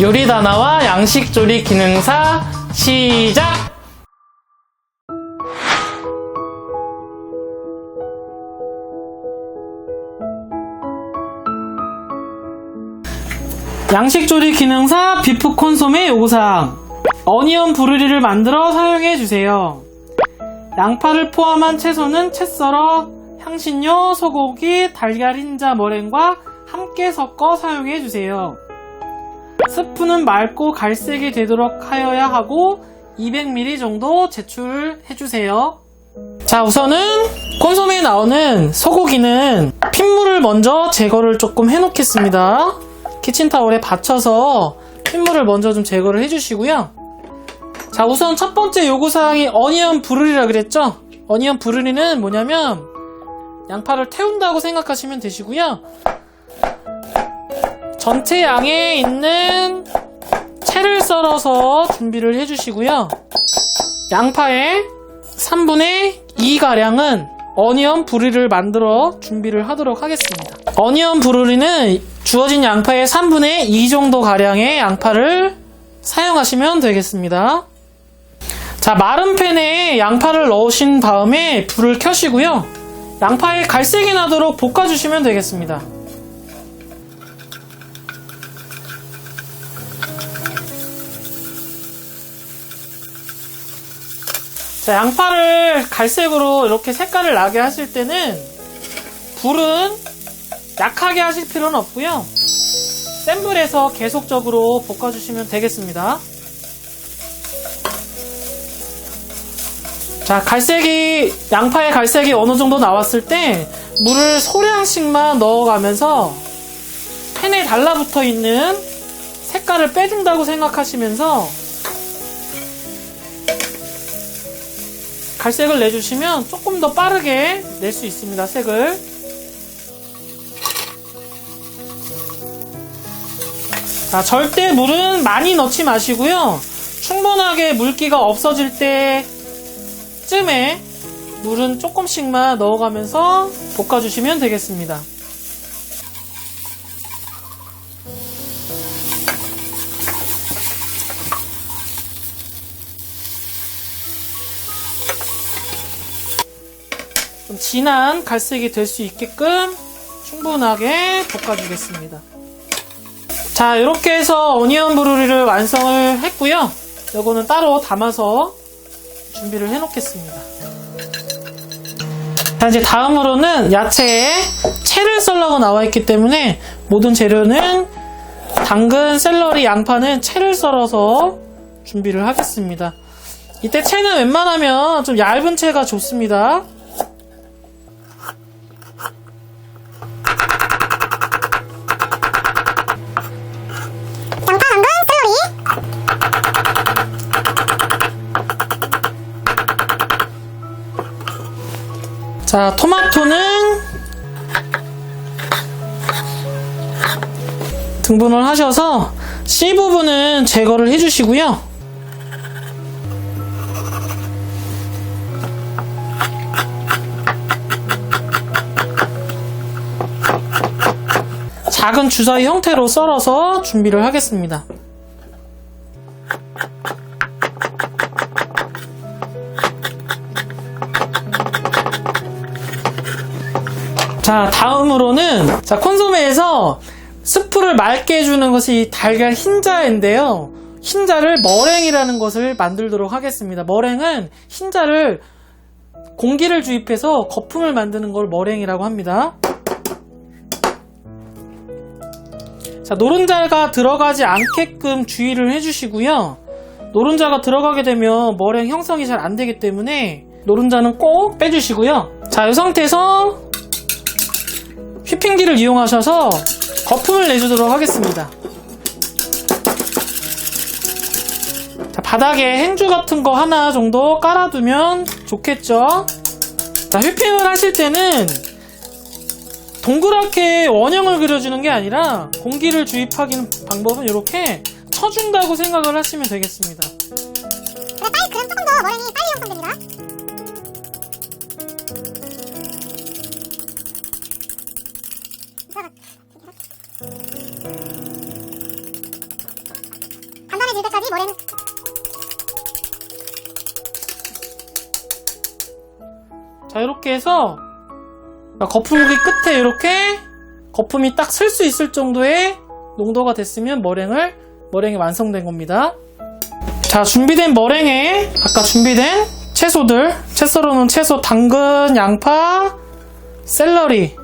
요리다나와 양식 조리 기능사 시작! 양식 조리 기능사 비프 콘소메 요구사항 어니언 브루리를 만들어 사용해 주세요. 양파를 포함한 채소는 채 썰어 향신료, 소고기, 달걀 흰자 머랭과 함께 섞어 사용해 주세요. 스프는 맑고 갈색이 되도록 하여야 하고 200ml 정도 제출해 주세요. 자, 우선은 콘소메에 나오는 소고기는 핏물을 먼저 제거를 조금 해 놓겠습니다. 키친타올에 받쳐서 핏물을 먼저 좀 제거를 해 주시고요. 자, 우선 첫 번째 요구사항이 어니언 브루리라 그랬죠? 어니언 브루리는 뭐냐면 양파를 태운다고 생각하시면 되시고요. 전체 양에 있는 채를 썰어서 준비를 해주시고요. 양파의 3분의 2가량은 어니언 브루리를 만들어 준비를 하도록 하겠습니다. 어니언 브루리는 주어진 양파의 3분의 2 정도 가량의 양파를 사용하시면 되겠습니다. 자, 마른 팬에 양파를 넣으신 다음에 불을 켜시고요. 양파에 갈색이 나도록 볶아주시면 되겠습니다. 자, 양파를 갈색으로 이렇게 색깔을 나게 하실 때는 불은 약하게 하실 필요는 없고요. 센 불에서 계속적으로 볶아주시면 되겠습니다. 자, 갈색이, 양파의 갈색이 어느 정도 나왔을 때 물을 소량씩만 넣어가면서 팬에 달라붙어 있는 색깔을 빼준다고 생각하시면서 갈색을 내주시면 조금 더 빠르게 낼 수 있습니다, 색을. 자, 절대 물은 많이 넣지 마시고요. 충분하게 물기가 없어질 때 쯤에 물은 조금씩만 넣어가면서 볶아주시면 되겠습니다. 좀 진한 갈색이 될 수 있게끔 충분하게 볶아주겠습니다. 자, 이렇게 해서 오니언 브루리를 완성을 했고요. 이거는 따로 담아서 준비를 해 놓겠습니다. 자, 이제 다음으로는 야채에 채를 썰라고 나와 있기 때문에 모든 재료는 당근, 샐러리, 양파는 채를 썰어서 준비를 하겠습니다. 이때 채는 웬만하면 좀 얇은 채가 좋습니다. 자, 토마토는 등분을 하셔서 씨 부분은 제거를 해주시고요. 작은 주사위 형태로 썰어서 준비를 하겠습니다. 자, 다음으로는 자, 콘소메에서 스프를 맑게 해주는 것이 달걀 흰자인데요. 흰자를 머랭이라는 것을 만들도록 하겠습니다. 머랭은 흰자를 공기를 주입해서 거품을 만드는 걸 머랭이라고 합니다. 자, 노른자가 들어가지 않게끔 주의를 해주시고요. 노른자가 들어가게 되면 머랭 형성이 잘 안 되기 때문에 노른자는 꼭 빼주시고요. 자, 이 상태에서 휘핑기를 이용하셔서 거품을 내주도록 하겠습니다. 자, 바닥에 행주 같은 거 하나 정도 깔아두면 좋겠죠? 자, 휘핑을 하실 때는 동그랗게 원형을 그려주는 게 아니라 공기를 주입하기는 방법은 이렇게 쳐준다고 생각을 하시면 되겠습니다. 그래, 빨리, 그럼 조금 더 머랭이 빨리 형성됩니다. 여기 머랭 자, 이렇게 해서 거품기 끝에 이렇게 거품이 딱 쓸 수 있을 정도의 농도가 됐으면 머랭을 머랭이 완성된 겁니다. 자, 준비된 머랭에 아까 준비된 채소들, 채 썰어 놓은 채소, 당근, 양파, 샐러리,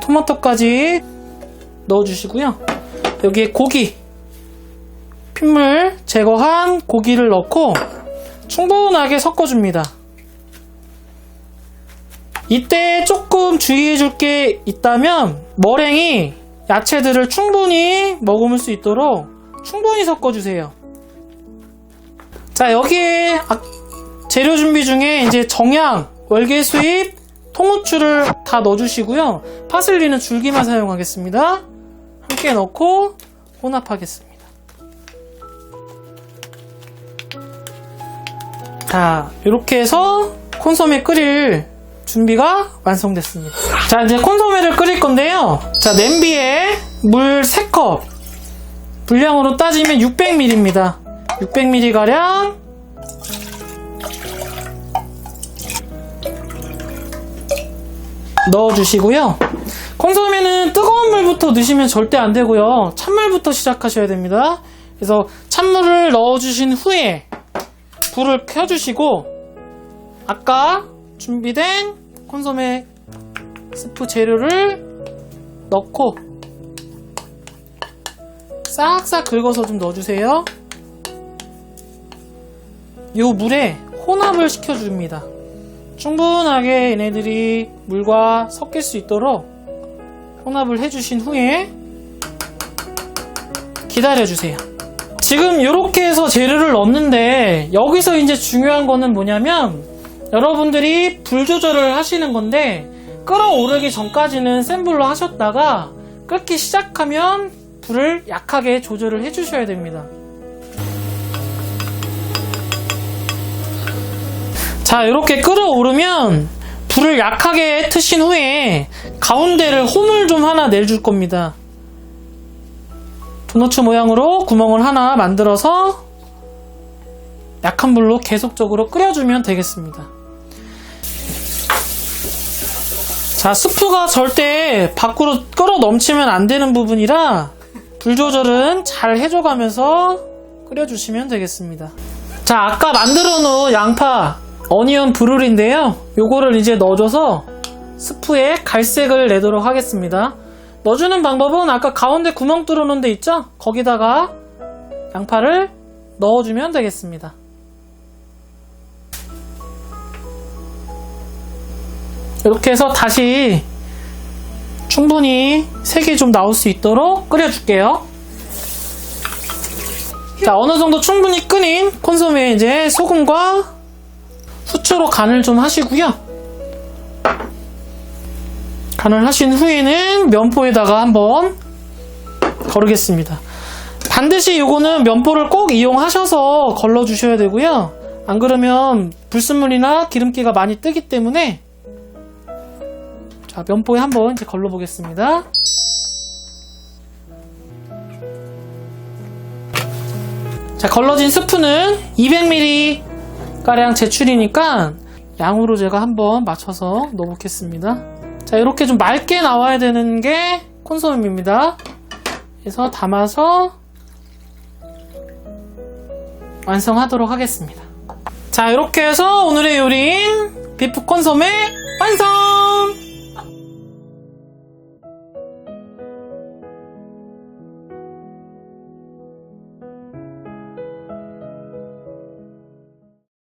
토마토까지 넣어주시고요. 여기에 고기, 핏물 제거한 고기를 넣고 충분하게 섞어줍니다. 이때 조금 주의해 줄 게 있다면 머랭이 야채들을 충분히 머금을 수 있도록 충분히 섞어주세요. 자 여기에 아- 재료 준비 중에 이제 정향, 월계수잎, 통후추를 다 넣어주시고요. 파슬리는 줄기만 사용하겠습니다. 함께 넣고 혼합하겠습니다. 자 이렇게 해서 콘소메 끓일 준비가 완성됐습니다. 자, 이제 콘소메를 끓일 건데요. 자, 냄비에 물 3컵. 분량으로 따지면 600ml입니다. 600ml 가량. 넣어주시고요. 콘소메는 뜨거운 물부터 넣으시면 절대 안 되고요. 찬물부터 시작하셔야 됩니다. 그래서 찬물을 넣어주신 후에 불을 켜주시고 아까 준비된 콘소메 스프 재료를 넣고 싹싹 긁어서 좀 넣어주세요. 요 물에 혼합을 시켜줍니다. 충분하게 얘네들이 물과 섞일 수 있도록 혼합을 해주신 후에 기다려주세요. 지금 이렇게 해서 재료를 넣는데 여기서 이제 중요한 거는 뭐냐면 여러분들이 불 조절을 하시는 건데 끓어오르기 전까지는 센 불로 하셨다가 끓기 시작하면 불을 약하게 조절을 해주셔야 됩니다. 자, 이렇게 끓어오르면 불을 약하게 트신 후에 가운데를 홈을 좀 하나 내줄 겁니다. 도너츠 모양으로 구멍을 하나 만들어서 약한 불로 계속적으로 끓여주면 되겠습니다. 자, 스프가 절대 밖으로 끓어 넘치면 안 되는 부분이라 불 조절은 잘 해줘가면서 끓여주시면 되겠습니다. 자, 아까 만들어 놓은 양파, 어니언 브룰인데요. 요거를 이제 넣어줘서 스프에 갈색을 내도록 하겠습니다. 넣어주는 방법은 아까 가운데 구멍 뚫어 놓은 데 있죠? 거기다가 양파를 넣어주면 되겠습니다. 이렇게 해서 다시 충분히 색이 좀 나올 수 있도록 끓여줄게요. 자, 어느 정도 충분히 끓인 콘소메에 이제 소금과 후추로 간을 좀 하시고요. 간을 하신 후에는 면포에다가 한번 거르겠습니다. 반드시 이거는 면포를 꼭 이용하셔서 걸러 주셔야 되고요. 안 그러면 불순물이나 기름기가 많이 뜨기 때문에 자, 면포에 한번 이제 걸러 보겠습니다. 자, 걸러진 스프는 200ml 가량 제출이니까 양으로 제가 한번 맞춰서 넣어보겠습니다. 자, 이렇게 좀 맑게 나와야 되는 게 콘소음입니다. 그래서 담아서 완성하도록 하겠습니다. 자, 이렇게 해서 오늘의 요리인 비프 콘소메 완성!